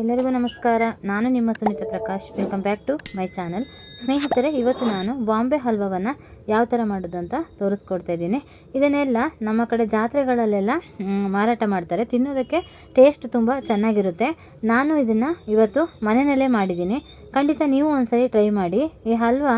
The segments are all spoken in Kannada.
ಎಲ್ಲರಿಗೂ ನಮಸ್ಕಾರ. ನಾನು ನಿಮ್ಮ Sunita Prakash. Welcome back to my channel ಸ್ನೇಹಿತರೆ, ಇವತ್ತು ನಾನು ಬಾಂಬೆ ಹಲ್ವವನ್ನು ಯಾವ ಥರ ಮಾಡೋದು ಅಂತ ತೋರಿಸ್ಕೊಡ್ತಾ ಇದ್ದೀನಿ. ಇದನ್ನೆಲ್ಲ ನಮ್ಮ ಕಡೆ ಜಾತ್ರೆಗಳಲ್ಲೆಲ್ಲ ಮಾರಾಟ ಮಾಡ್ತಾರೆ. ತಿನ್ನೋದಕ್ಕೆ ಟೇಸ್ಟ್ ತುಂಬ ಚೆನ್ನಾಗಿರುತ್ತೆ. ನಾನು ಇದನ್ನು ಇವತ್ತು ಮನೆಯಲ್ಲೇ ಮಾಡಿದ್ದೀನಿ. ಖಂಡಿತ ನೀವು ಒಂದ್ಸರಿ ಟ್ರೈ ಮಾಡಿ. ಈ ಹಲ್ವ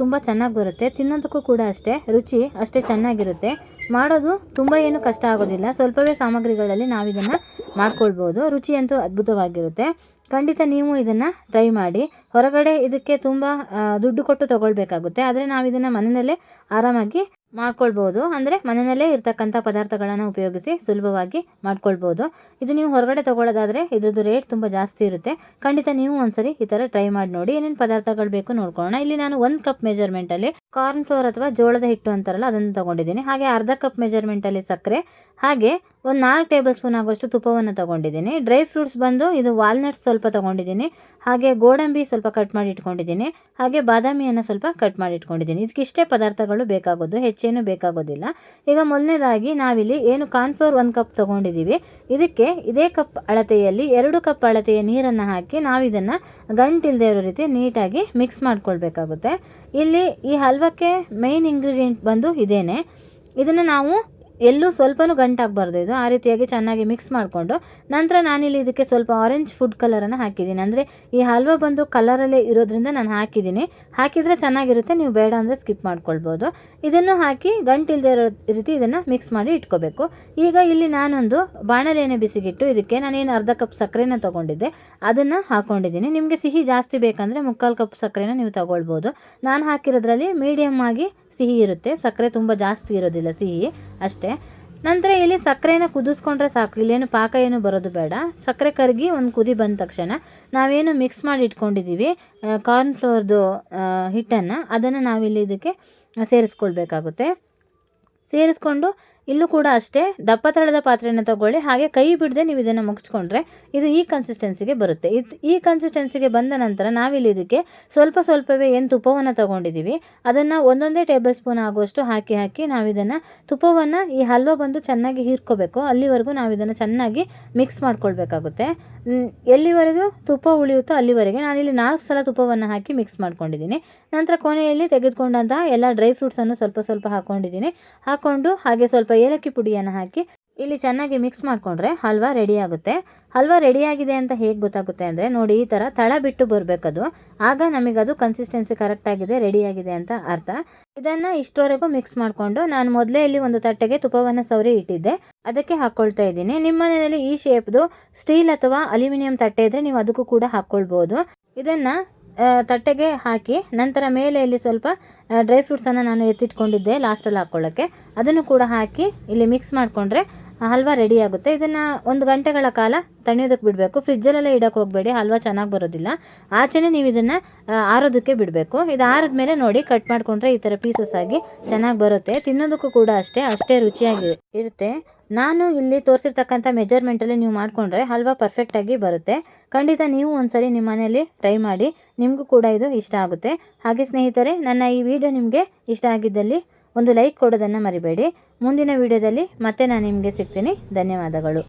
ತುಂಬ ಚೆನ್ನಾಗಿ ಬರುತ್ತೆ. ತಿನ್ನೋದಕ್ಕೂ ಕೂಡ ಅಷ್ಟೇ, ರುಚಿ ಅಷ್ಟೇ ಚೆನ್ನಾಗಿರುತ್ತೆ. ಮಾಡೋದು ತುಂಬ ಏನು ಕಷ್ಟ ಆಗೋದಿಲ್ಲ. ಸ್ವಲ್ಪವೇ ಸಾಮಗ್ರಿಗಳಲ್ಲಿ ನಾವು ಇದನ್ನು ಮಾಡ್ಕೊಳ್ಬೋದು. ರುಚಿ ಅಂತೂ ಅದ್ಭುತವಾಗಿರುತ್ತೆ. ಖಂಡಿತ ನೀವು ಇದನ್ನು ಟ್ರೈ ಮಾಡಿ. ಹೊರಗಡೆ ಇದಕ್ಕೆ ತುಂಬ ದುಡ್ಡು ಕೊಟ್ಟು ತಗೊಳ್ಬೇಕಾಗುತ್ತೆ. ಆದರೆ ನಾವು ಇದನ್ನು ಮನೆಯಲ್ಲೇ ಆರಾಮಾಗಿ ಮಾಡ್ಕೊಳ್ಬೋದು. ಅಂದರೆ ಮನೆಯಲ್ಲೇ ಇರ್ತಕ್ಕಂಥ ಪದಾರ್ಥಗಳನ್ನು ಉಪಯೋಗಿಸಿ ಸುಲಭವಾಗಿ ಮಾಡ್ಕೊಳ್ಬೋದು. ಇದು ನೀವು ಹೊರಗಡೆ ತೊಗೊಳ್ಳೋದಾದರೆ ಇದ್ರದ್ದು ರೇಟ್ ತುಂಬ ಜಾಸ್ತಿ ಇರುತ್ತೆ. ಖಂಡಿತ ನೀವು ಒಂದ್ಸರಿ ಈ ಥರ ಟ್ರೈ ಮಾಡಿ ನೋಡಿ. ಏನೇನು ಪದಾರ್ಥಗಳು ಬೇಕು ನೋಡ್ಕೊಳ್ಳೋಣ. ಇಲ್ಲಿ ನಾನು ಒಂದು ಕಪ್ ಮೆಜರ್ಮೆಂಟಲ್ಲಿ ಕಾರ್ನ್ ಫ್ಲೋರ್ ಅಥವಾ ಜೋಳದ ಹಿಟ್ಟು ಅಂತಾರಲ್ಲ, ಅದನ್ನು ತೊಗೊಂಡಿದ್ದೀನಿ. ಹಾಗೆ ಅರ್ಧ ಕಪ್ ಮೆಜರ್ಮೆಂಟಲ್ಲಿ ಸಕ್ಕರೆ, ಹಾಗೆ ಒಂದು ನಾಲ್ಕು ಟೇಬಲ್ ಸ್ಪೂನ್ ಆಗುವಷ್ಟು ತುಪ್ಪವನ್ನು ತೊಗೊಂಡಿದ್ದೀನಿ. ಡ್ರೈ ಫ್ರೂಟ್ಸ್ ಬಂದು ಇದು ವಾಲ್ನಟ್ಸ್ ಸ್ವಲ್ಪ ತೊಗೊಂಡಿದ್ದೀನಿ. ಹಾಗೆ ಗೋಡಂಬಿ ಸ್ವಲ್ಪ ಕಟ್ ಮಾಡಿ ಇಟ್ಕೊಂಡಿದ್ದೀನಿ. ಹಾಗೆ ಬಾದಾಮಿಯನ್ನು ಸ್ವಲ್ಪ ಕಟ್ ಮಾಡಿ ಇಟ್ಕೊಂಡಿದ್ದೀನಿ. ಇದಕ್ಕಿಷ್ಟೇ ಪದಾರ್ಥಗಳು ಬೇಕಾಗೋದು ಹೆಚ್ಚೇನು ಬೇಕಾಗೋದಿಲ್ಲ. ಈಗ ಮೊದಲನೇದಾಗಿ ನಾವಿಲ್ಲಿ ಏನು ಕಾನ್ಫ್ಲೋರ್ ಒಂದು ಕಪ್ ತಗೊಂಡಿದ್ದೀವಿ. ಇದಕ್ಕೆ ಇದೇ ಕಪ್ ಅಳತೆಯಲ್ಲಿ ಎರಡು ಕಪ್ ಅಳತೆಯ ನೀರನ್ನು ಹಾಕಿ ನಾವು ಇದನ್ನು ಇರೋ ರೀತಿ ನೀಟಾಗಿ ಮಿಕ್ಸ್ ಮಾಡ್ಕೊಳ್ಬೇಕಾಗುತ್ತೆ. ಇಲ್ಲಿ ಈ ಹಲ್ವಕ್ಕೆ ಮೇಯ್ನ್ ಇಂಗ್ರೀಡಿಯೆಂಟ್ ಬಂದು ಇದೇನೆ. ಇದನ್ನು ನಾವು ಎಲ್ಲೂ ಸ್ವಲ್ಪನೂ ಗಂಟಾಗಬಾರ್ದು ಇದು. ಆ ರೀತಿಯಾಗಿ ಚೆನ್ನಾಗಿ ಮಿಕ್ಸ್ ಮಾಡಿಕೊಂಡು ನಂತರ ನಾನಿಲ್ಲಿ ಇದಕ್ಕೆ ಸ್ವಲ್ಪ ಆರೆಂಜ್ ಫುಡ್ ಕಲರನ್ನು ಹಾಕಿದ್ದೀನಿ. ಅಂದರೆ ಈ ಹಲ್ವ ಬಂದು ಕಲರಲ್ಲೇ ಇರೋದ್ರಿಂದ ನಾನು ಹಾಕಿದ್ದೀನಿ. ಹಾಕಿದರೆ ಚೆನ್ನಾಗಿರುತ್ತೆ. ನೀವು ಬೇಡ ಅಂದರೆ ಸ್ಕಿಪ್ ಮಾಡ್ಕೊಳ್ಬೋದು. ಇದನ್ನು ಹಾಕಿ ಗಂಟಿಲ್ಲದೆ ಇರೋ ರೀತಿ ಇದನ್ನು ಮಿಕ್ಸ್ ಮಾಡಿ ಇಟ್ಕೋಬೇಕು. ಈಗ ಇಲ್ಲಿ ನಾನೊಂದು ಬಾಣಲೆಯನ್ನು ಬಿಸಿಗಿಟ್ಟು, ಇದಕ್ಕೆ ನಾನೇನು ಅರ್ಧ ಕಪ್ ಸಕ್ಕರೆನ ತೊಗೊಂಡಿದ್ದೆ, ಅದನ್ನು ಹಾಕ್ಕೊಂಡಿದ್ದೀನಿ ನಿಮಗೆ ಸಿಹಿ ಜಾಸ್ತಿ ಬೇಕಂದರೆ ಮುಕ್ಕಾಲು ಕಪ್ ಸಕ್ಕರೆನ ನೀವು ತಗೊಳ್ಬೋದು. ನಾನು ಹಾಕಿರೋದ್ರಲ್ಲಿ ಮೀಡಿಯಮ್ ಆಗಿ ಸಿಹಿ ಇರುತ್ತೆ, ಸಕ್ಕರೆ ತುಂಬ ಜಾಸ್ತಿ ಇರೋದಿಲ್ಲ ಸಿಹಿ ಅಷ್ಟೇ. ನಂತರ ಇಲ್ಲಿ ಸಕ್ಕರೆನ ಕುದಿಸ್ಕೊಂಡ್ರೆ ಸಾಕು ಇಲ್ಲೇನು ಪಾಕ ಏನು ಬರೋದು ಬೇಡ. ಸಕ್ಕರೆ ಕರಗಿ ಒಂದು ಕುದಿ ಬಂದ ತಕ್ಷಣ ನಾವೇನು ಮಿಕ್ಸ್ ಮಾಡಿ ಇಟ್ಕೊಂಡಿದ್ದೀವಿ ಕಾರ್ನ್ಫ್ಲೋರ್ದು ಹಿಟ್ಟನ್ನು. ಅದನ್ನು ನಾವಿಲ್ಲಿ ಇದಕ್ಕೆ ಸೇರಿಸ್ಕೊಳ್ಬೇಕಾಗುತ್ತೆ. ಸೇರಿಸ್ಕೊಂಡು ಇಲ್ಲೂ ಕೂಡ ಅಷ್ಟೇ, ದಪ್ಪ ತಳದ ಪಾತ್ರೆಯನ್ನು ತಗೊಳ್ಳಿ, ಹಾಗೆ ಕೈ ಬಿಡದೆ ನೀವು ಇದನ್ನು ಮುಗಿಸ್ಕೊಂಡ್ರೆ ಇದು ಈ ಕನ್ಸಿಸ್ಟೆನ್ಸಿಗೆ ಬರುತ್ತೆ. ಇದು ಈ ಕನ್ಸಿಸ್ಟೆನ್ಸಿಗೆ ಬಂದ ನಂತರ ನಾವಿಲ್ಲಿ ಇದಕ್ಕೆ ಸ್ವಲ್ಪ ಸ್ವಲ್ಪವೇ ಏನು ತುಪ್ಪವನ್ನು ತಗೊಂಡಿದ್ದೀವಿ ಅದನ್ನು ಒಂದೊಂದೇ ಟೇಬಲ್ ಸ್ಪೂನ್ ಆಗುವಷ್ಟು ಹಾಕಿ ಹಾಕಿ ನಾವು ಇದನ್ನು ತುಪ್ಪವನ್ನು ಈ ಹಲ್ವ ಬಂದು ಚೆನ್ನಾಗಿ ಹೀರ್ಕೋಬೇಕು. ಅಲ್ಲಿವರೆಗೂ ನಾವು ಇದನ್ನು ಚೆನ್ನಾಗಿ ಮಿಕ್ಸ್ ಮಾಡ್ಕೊಳ್ಬೇಕಾಗುತ್ತೆ. ಎಲ್ಲಿವರೆಗೂ ತುಪ್ಪ ಉಳಿಯುತ್ತೋ ಅಲ್ಲಿವರೆಗೆ ನಾನಿಲ್ಲಿ ನಾಲ್ಕು ಸಲ ತುಪ್ಪವನ್ನು ಹಾಕಿ ಮಿಕ್ಸ್ ಮಾಡ್ಕೊಂಡಿದ್ದೀನಿ. ನಂತರ ಕೊನೆಯಲ್ಲಿ ತೆಗೆದುಕೊಂಡಂತಹ ಎಲ್ಲ ಡ್ರೈ ಫ್ರೂಟ್ಸನ್ನು ಸ್ವಲ್ಪ ಸ್ವಲ್ಪ ಹಾಕ್ಕೊಂಡಿದ್ದೀನಿ ಹಾಕ್ಕೊಂಡು ಹಾಗೆ ಸ್ವಲ್ಪ ಏಲಕ್ಕಿ ಪುಡಿಯನ್ನು ಹಾಕಿ ಇಲ್ಲಿ ಚೆನ್ನಾಗಿ ಮಿಕ್ಸ್ ಮಾಡಿಕೊಂಡ್ರೆ ಹಲ್ವಾ ರೆಡಿ ಆಗುತ್ತೆ. ಹಲ್ವಾ ರೆಡಿಯಾಗಿದೆ ಅಂತ ಹೇಗೆ ಗೊತ್ತಾಗುತ್ತೆ ಅಂದರೆ ನೋಡಿ ಈ ಥರ ತಳ ಬಿಟ್ಟು ಬರಬೇಕದು. ಆಗ ನಮಗದು ಕನ್ಸಿಸ್ಟೆನ್ಸಿ ಕರೆಕ್ಟಾಗಿದೆ ರೆಡಿಯಾಗಿದೆ ಅಂತ ಅರ್ಥ. ಇದನ್ನು ಇಷ್ಟರವರೆಗೂ ಮಿಕ್ಸ್ ಮಾಡಿಕೊಂಡು ನಾನು ಮೊದಲೇ ಇಲ್ಲಿ ಒಂದು ತಟ್ಟೆಗೆ ತುಪ್ಪವನ್ನು ಸವರಿ ಇಟ್ಟಿದ್ದೆ. ಅದಕ್ಕೆ ಹಾಕ್ಕೊಳ್ತಾ ಇದ್ದೀನಿ. ನಿಮ್ಮ ಮನೆಯಲ್ಲಿ ಈ ಶೇಪ್ದು ಸ್ಟೀಲ್ ಅಥವಾ ಅಲ್ಯೂಮಿನಿಯಂ ತಟ್ಟೆ ಇದ್ದರೆ ನೀವು ಅದಕ್ಕೂ ಕೂಡ ಹಾಕ್ಕೊಳ್ಬೋದು ಇದನ್ನು ತಟ್ಟೆಗೆ ಹಾಕಿ ನಂತರ ಮೇಲೆ ಇಲ್ಲಿ ಸ್ವಲ್ಪ ಡ್ರೈ ಫ್ರೂಟ್ಸನ್ನು ನಾನು ಎತ್ತಿಟ್ಕೊಂಡಿದ್ದೆ ಲಾಸ್ಟಲ್ಲಿ ಹಾಕ್ಕೊಳ್ಳೋಕ್ಕೆ ಅದನ್ನು ಕೂಡ ಹಾಕಿ ಇಲ್ಲಿ ಮಿಕ್ಸ್ ಮಾಡಿಕೊಂಡ್ರೆ ಹಲ್ವಾ ರೆಡಿ ಆಗುತ್ತೆ. ಇದನ್ನು ಒಂದು ಗಂಟೆಗಳ ಕಾಲ ತಣಿಯೋದಕ್ಕೆ ಬಿಡಬೇಕು. ಫ್ರಿಜ್ಜಲ್ಲೆಲ್ಲ ಇಡೋಕೆ ಹೋಗಬೇಡಿ. ಹಲ್ವಾ ಚೆನ್ನಾಗಿ ಬರೋದಿಲ್ಲ. ಆಚೆನೇ ನೀವು ಇದನ್ನು ಆರೋದಕ್ಕೆ ಬಿಡಬೇಕು. ಇದು ಆರಿದ್ಮೇಲೆ ನೋಡಿ ಕಟ್ ಮಾಡಿಕೊಂಡ್ರೆ ಈ ಥರ ಪೀಸಸ್ ಆಗಿ ಚೆನ್ನಾಗಿ ಬರುತ್ತೆ. ತಿನ್ನೋದಕ್ಕೂ ಕೂಡ ಅಷ್ಟೇ ಅಷ್ಟೇ ರುಚಿಯಾಗಿ ಇರುತ್ತೆ. ನಾನು ಇಲ್ಲಿ ತೋರಿಸಿರ್ತಕ್ಕಂಥ ಮೆಜರ್ಮೆಂಟಲ್ಲಿ ನೀವು ಮಾಡಿಕೊಂಡ್ರೆ ಹಲ್ವಾ ಪರ್ಫೆಕ್ಟಾಗಿ ಬರುತ್ತೆ. ಖಂಡಿತ ನೀವು ಒಂದ್ಸರಿ ನಿಮ್ಮ ಮನೆಯಲ್ಲಿ ಟ್ರೈ ಮಾಡಿ, ನಿಮಗೂ ಕೂಡ ಇದು ಇಷ್ಟ ಆಗುತ್ತೆ. ಹಾಗೆ ಸ್ನೇಹಿತರೆ, ನನ್ನ ಈ ವಿಡಿಯೋ ನಿಮಗೆ ಇಷ್ಟ ಆಗಿದ್ದಲ್ಲಿ ಒಂದು ಲೈಕ್ ಕೊಡೋದನ್ನು ಮರಿಬೇಡಿ. ಮುಂದಿನ ವಿಡಿಯೋದಲ್ಲಿ ಮತ್ತೆ ನಾನು ನಿಮಗೆ ಸಿಗ್ತೀನಿ. ಧನ್ಯವಾದಗಳು.